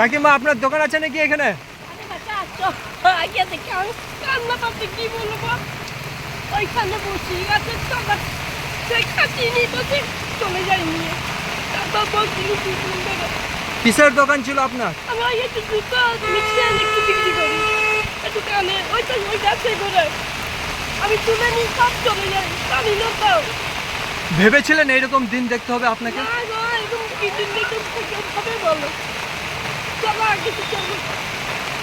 কাকিমা আপনার দোকান আছে নাকি এখানে? ওইখানে বসি আছে সবার সেই বসে চলে যাই নিয়ে। তারপর কিসের দোকান ছিল আপনার? একটু জুতো মিক্সি আনে একটু বিক্রি করি। ওইটা ওই করে আমি তুলে নিই সব চলে যাই না ভেবেছিলেন এইরকম দিন দেখতে হবে আপনাকে? না এরকম দিন হবে বলো।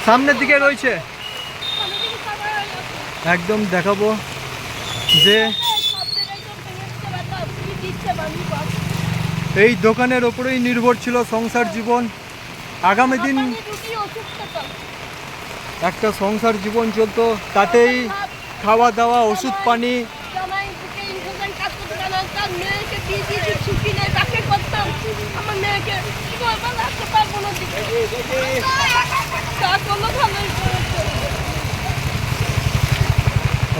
সামনের দিকে রয়েছে। একদম দেখাবো যে এই দোকানের ওপরেই নির্ভর ছিল সংসার জীবন। আগামী দিন একটা সংসার জীবন চলতো, তাতেই খাওয়া দাওয়া, ওষুধ পানি। মেয়েকে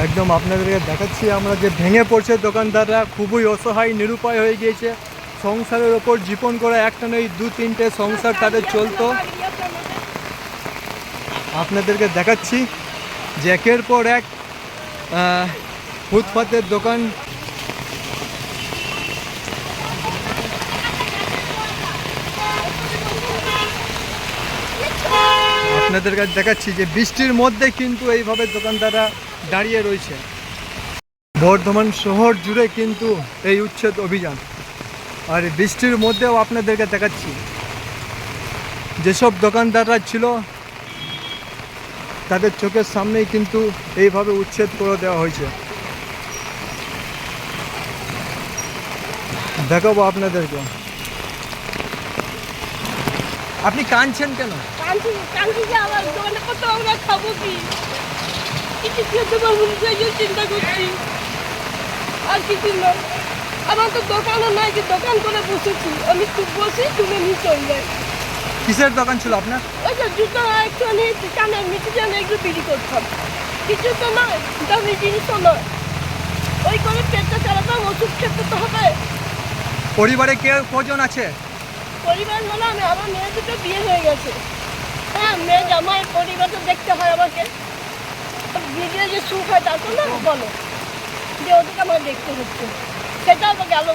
একদম আপনাদেরকে দেখাচ্ছি, আমরা যে ভেঙে পড়ছে দোকানদাররা খুবই অসহায়, নিরুপায় হয়ে গিয়েছে। সংসারের ওপর জীবন করে একটা নয় দু তিনটে সংসার তাদের চলতো। আপনাদেরকে দেখাচ্ছি যে একের পর এক ফুটপাতের দোকান আপনাদের কাছে দেখাচ্ছি যে বৃষ্টির মধ্যে কিন্তু এইভাবে দোকানদাররা দাঁড়িয়ে রয়েছে। বর্ধমান শহর জুড়ে কিন্তু এই উচ্ছেদ অভিযান। আর বৃষ্টির মধ্যেও আপনাদেরকে দেখাচ্ছি। যেসব দোকানদাররা ছিল, তাদের চোখের সামনেই কিন্তু এইভাবে উচ্ছেদ করে দেওয়া হয়েছে। দেখাবো আপনাদেরকে। আপনি কাঁদছেন কেন? কাঞ্চি যে আমার দোকানে কত আমরা খাব কি? কিছু খেতে পারব সেই চিন্তা করছি। আর কিছু না। আমার তো দোকানও নাই যে দোকান করে বসেছি। আমি খুব বসি তুলে নিয়ে চলে যাই। কিসের দোকান ছিল আপনার? ওই যে জুতো একটু নিয়ে কানে মিটি জানে একটু বিক্রি করতাম। কিছু তো নয় দামি জিনিসও নয়। ওই করে পেটটা চালাতাম ওষুধ খেতে তো হবে। পরিবারে কে কজন আছে? পরিবার হলো আমি আমার মেয়ে দুটো বিয়ে হয়ে গেছে। হ্যাঁ মেয়ে জামাই পরিবার তো দেখতে হয় আমাকে। বিয়ে যে সুখ হয় তা তো না বলো। যে ওদেরকে আমার দেখতে হচ্ছে। সেটাও তো গেল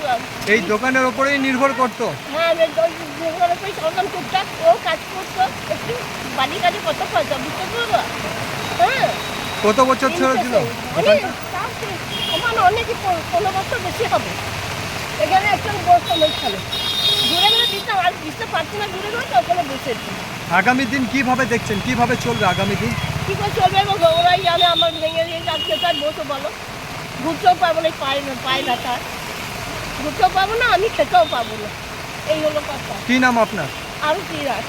এই দোকানের ওপরেই নির্ভর করতো? হ্যাঁ আমি সরকার টুকটাক ও কাজ করতো। একটু বাড়ি কাজে কত খরচা বুঝতে পারব হ্যাঁ। কত বছর ছিল আমার অনেকই পো- পনেরো বছর বেশি হবে। এখানে একটা বসতাম ওইখানে ঘুরে ঘুরে দিতাম আর দিতে পারছি না ঘুরে ঘুরে তো ওখানে বসেছি আগামী দিন কীভাবে দেখছেন? কীভাবে চলবে আগামী দিন? কি করে চলবে? ওরাই জানে আমার ভেঙে দিয়ে যাচ্ছে তার বসে বলো। ঘুরতেও পাবো না পাই না পাই না তার। ঘুরতেও পাবো না আমি খেতেও পাবো না। এই হলো কথা। কি নাম আপনার? আরও কি রাখ